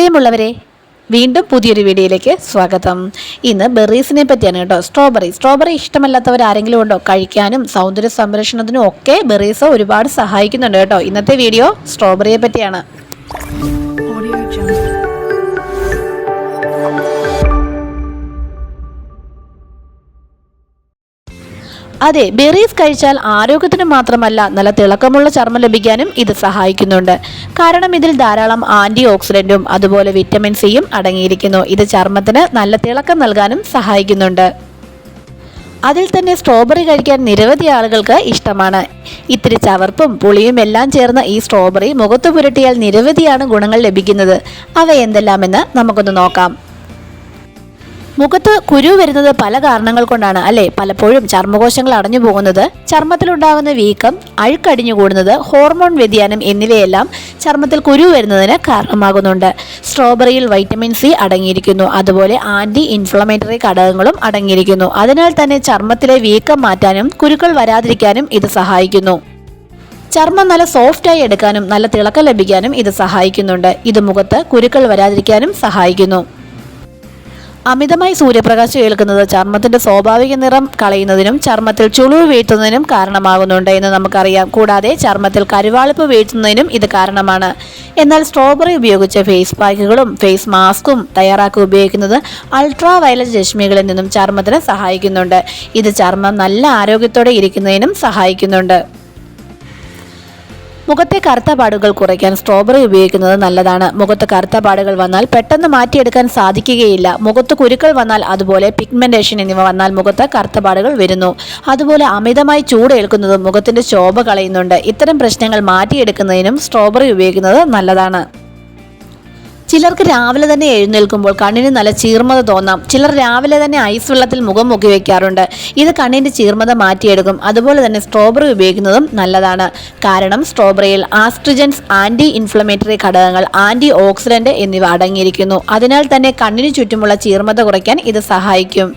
പ്രിയമുള്ളവരെ വീണ്ടും പുതിയൊരു വീഡിയോയിലേക്ക് സ്വാഗതം. ഇന്ന് ബെറീസിനെ പറ്റിയാണ് കേട്ടോ. സ്ട്രോബെറി. സ്ട്രോബെറി ഇഷ്ടമല്ലാത്തവർ ആരെങ്കിലും ഉണ്ടോ? കഴിക്കാനും സൗന്ദര്യ സംരക്ഷണത്തിനും ഒക്കെ ബെറീസ് ഒരുപാട് സഹായിക്കുന്നുണ്ട് കേട്ടോ. ഇന്നത്തെ വീഡിയോ സ്ട്രോബെറിയെ പറ്റിയാണ്. അതെ ബെറീസ് കഴിച്ചാൽ ആരോഗ്യത്തിന് മാത്രമല്ല നല്ല തിളക്കമുള്ള ചർമ്മം ലഭിക്കാനും ഇത് സഹായിക്കുന്നുണ്ട്. കാരണം ഇതിൽ ധാരാളം ആന്റി ഓക്സിഡന്റും അതുപോലെ വിറ്റമിൻ സിയും അടങ്ങിയിരിക്കുന്നു. ഇത് ചർമ്മത്തിന് നല്ല തിളക്കം നൽകാനും സഹായിക്കുന്നുണ്ട്. അതിൽ തന്നെ സ്ട്രോബെറി കഴിക്കാൻ നിരവധി ആളുകൾക്ക് ഇഷ്ടമാണ്. ഇത്തിരി ചവർപ്പും പുളിയും എല്ലാം ചേർന്ന ഈ സ്ട്രോബെറി മുഖത്ത് പുരട്ടിയാൽ നിരവധിയാണ് ഗുണങ്ങൾ ലഭിക്കുന്നത്. അവ എന്തെല്ലാമെന്ന് നമുക്കൊന്ന് നോക്കാം. മുഖത്ത് കുരു വരുന്നത് പല കാരണങ്ങൾ കൊണ്ടാണ് അല്ലെ? പലപ്പോഴും ചർമ്മകോശങ്ങൾ അടഞ്ഞു പോകുന്നത് ചർമ്മത്തിലുണ്ടാകുന്ന വീക്കം അഴുക്കടിഞ്ഞു കൂടുന്നത് ഹോർമോൺ വ്യതിയാനം എന്നിവയെല്ലാം ചർമ്മത്തിൽ കുരു വരുന്നതിന് കാരണമാകുന്നുണ്ട്. സ്ട്രോബെറിയിൽ വൈറ്റമിൻ സി അടങ്ങിയിരിക്കുന്നു അതുപോലെ ആന്റി ഇൻഫ്ലമേറ്ററി ഘടകങ്ങളും അടങ്ങിയിരിക്കുന്നു. അതിനാൽ തന്നെ ചർമ്മത്തിലെ വീക്കം മാറ്റാനും കുരുക്കൾ വരാതിരിക്കാനും ഇത് സഹായിക്കുന്നു. ചർമ്മം നല്ല സോഫ്റ്റായി എടുക്കാനും നല്ല തിളക്കം ലഭിക്കാനും ഇത് സഹായിക്കുന്നുണ്ട്. ഇത് മുഖത്ത് കുരുക്കൾ വരാതിരിക്കാനും സഹായിക്കുന്നു. അമിതമായി സൂര്യപ്രകാശം ഏൽക്കുന്നത് ചർമ്മത്തിന്റെ സ്വാഭാവിക നിറം കളയുന്നതിനും ചർമ്മത്തിൽ ചുളിവ് വീഴ്ത്തുന്നതിനും കാരണമാകുന്നുണ്ട് എന്ന് നമുക്കറിയാം. കൂടാതെ ചർമ്മത്തിൽ കരുവാളിപ്പ് വീഴ്ത്തുന്നതിനും ഇത് കാരണമാണ്. എന്നാൽ സ്ട്രോബെറി ഉപയോഗിച്ച് ഫേസ് പാക്കുകളും ഫേസ് മാസ്കും തയ്യാറാക്കി ഉപയോഗിക്കുന്നത് അൾട്രാ വയലറ്റ് രശ്മികളിൽ നിന്നും ചർമ്മത്തിന് സഹായിക്കുന്നുണ്ട്. ഇത് ചർമ്മം നല്ല ആരോഗ്യത്തോടെ ഇരിക്കുന്നതിനും സഹായിക്കുന്നുണ്ട്. മുഖത്തെ കറുത്ത പാടുകൾ കുറയ്ക്കാൻ സ്ട്രോബെറി ഉപയോഗിക്കുന്നത് നല്ലതാണ്. മുഖത്ത് കറുത്ത പാടുകൾ വന്നാൽ പെട്ടെന്ന് മാറ്റിയെടുക്കാൻ സാധിക്കുകയില്ല. മുഖത്ത് കുരുക്കൾ വന്നാൽ അതുപോലെ പിഗ്മെന്റേഷൻ എന്നിവ വന്നാൽ മുഖത്ത് കറുത്ത പാടുകൾ വരുന്നു. അതുപോലെ അമിതമായി ചൂടേൽക്കുന്നതും മുഖത്തിന്റെ ശോഭ കളയുന്നുണ്ട്. ഇത്തരം പ്രശ്നങ്ങൾ മാറ്റിയെടുക്കുന്നതിനും സ്ട്രോബെറി ഉപയോഗിക്കുന്നത് നല്ലതാണ്. ചിലർക്ക് രാവിലെ തന്നെ എഴുന്നേൽക്കുമ്പോൾ കണ്ണിന് നല്ല ചീർമത തോന്നാം. ചിലർ രാവിലെ തന്നെ ഐസ് വെള്ളത്തിൽ മുഖം മുക്കി വയ്ക്കാറുണ്ട് ഇത് കണ്ണിന്റെ ചീർമത മാറ്റിയെടുക്കും. അതുപോലെ തന്നെ സ്ട്രോബെറി ഉപയോഗിക്കുന്നതും നല്ലതാണ്. കാരണം സ്ട്രോബെറിയിൽ ആസ്ട്രിജൻസ് ആന്റി ഇൻഫ്ലമേറ്ററി ഘടകങ്ങൾ ആന്റി ഓക്സിഡന്റ് എന്നിവ അടങ്ങിയിരിക്കുന്നു. അതിനാൽ തന്നെ കണ്ണിന് ചുറ്റുമുള്ള ചീർമത കുറയ്ക്കാൻ ഇത് സഹായിക്കും.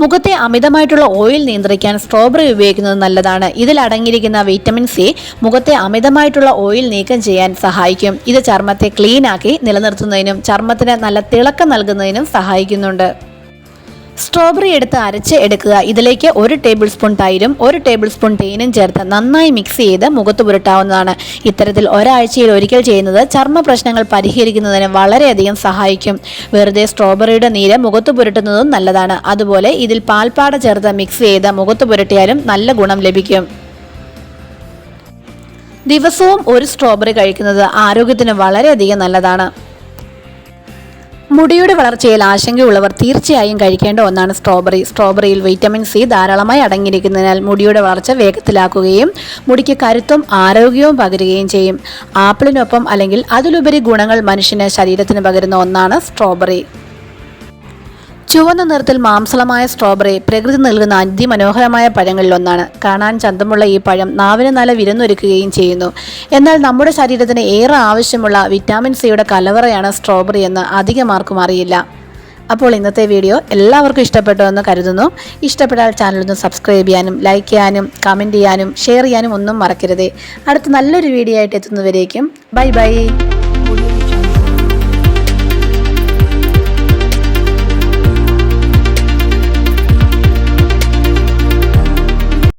മുഖത്തെ അമിതമായിട്ടുള്ള ഓയിൽ നിയന്ത്രിക്കാൻ സ്ട്രോബെറി ഉപയോഗിക്കുന്നത് നല്ലതാണ്. ഇതിൽ അടങ്ങിയിരിക്കുന്ന വിറ്റമിൻ സി മുഖത്തെ അമിതമായിട്ടുള്ള ഓയിൽ നീക്കം ചെയ്യാൻ സഹായിക്കും. ഇത് ചർമ്മത്തെ ക്ലീൻ ആക്കി നിലനിർത്തുന്നതിനും ചർമ്മത്തിന് നല്ല തിളക്കം നൽകുന്നതിനും സഹായിക്കുന്നുണ്ട്. സ്ട്രോബെറി എടുത്ത് അരച്ച് എടുക്കുക. ഇതിലേക്ക് ഒരു ടേബിൾ സ്പൂൺ തൈരും ഒരു ടേബിൾ സ്പൂൺ തേനും ചേർത്ത് നന്നായി മിക്സ് ചെയ്ത് മുഖത്ത് പുരട്ടാവുന്നതാണ്. ഇത്തരത്തിൽ ഒരാഴ്ചയിൽ ഒരിക്കൽ ചെയ്യുന്നത് ചർമ്മ പ്രശ്നങ്ങൾ പരിഹരിക്കുന്നതിന് വളരെയധികം സഹായിക്കും. വെറുതെ സ്ട്രോബെറിയുടെ നീര് മുഖത്ത് പുരട്ടുന്നതും നല്ലതാണ്. അതുപോലെ ഇതിൽ പാൽപ്പാട ചേർത്ത് മിക്സ് ചെയ്ത് മുഖത്ത് പുരട്ടിയാലും നല്ല ഗുണം ലഭിക്കും. ദിവസവും ഒരു സ്ട്രോബെറി കഴിക്കുന്നത് ആരോഗ്യത്തിന് വളരെയധികം നല്ലതാണ്. മുടിയുടെ വളർച്ചയിൽ ആശങ്കയുള്ളവർ തീർച്ചയായും കഴിക്കേണ്ട ഒന്നാണ് സ്ട്രോബെറി. സ്ട്രോബെറിയിൽ വിറ്റമിൻ സി ധാരാളമായി അടങ്ങിയിരിക്കുന്നതിനാൽ മുടിയുടെ വളർച്ച വേഗത്തിലാക്കുകയും മുടിക്ക് കരുത്തും ആരോഗ്യവും പകരുകയും ചെയ്യും. ആപ്പിളിനൊപ്പം അല്ലെങ്കിൽ അതിലുപരി ഗുണങ്ങൾ മനുഷ്യന് ശരീരത്തിന് പകരുന്ന ഒന്നാണ് സ്ട്രോബെറി. ചുവന്ന നിറത്തിൽ മാംസളമായ സ്ട്രോബെറി പ്രകൃതി നൽകുന്ന അതിമനോഹരമായ പഴങ്ങളിലൊന്നാണ്. കാണാൻ ചന്തമുള്ള ഈ പഴം നാവിന് നല്ല വിരുന്നൊരുക്കുകയും ചെയ്യുന്നു. എന്നാൽ നമ്മുടെ ശരീരത്തിന് ഏറെ ആവശ്യമുള്ള വിറ്റാമിൻ സിയുടെ കലവറയാണ് സ്ട്രോബെറി എന്ന് അധികമാർക്കും അറിയില്ല. അപ്പോൾ ഇന്നത്തെ വീഡിയോ എല്ലാവർക്കും ഇഷ്ടപ്പെട്ടു എന്ന് കരുതുന്നു. ഇഷ്ടപ്പെട്ടാൽ ചാനലൊന്ന് സബ്സ്ക്രൈബ് ചെയ്യാനും ലൈക്ക് ചെയ്യാനും കമന്റ് ചെയ്യാനും ഷെയർ ചെയ്യാനും ഒന്നും മറക്കരുതേ. അടുത്ത നല്ലൊരു വീഡിയോ ആയിട്ട് എത്തുന്നവരേക്കും. Bye bye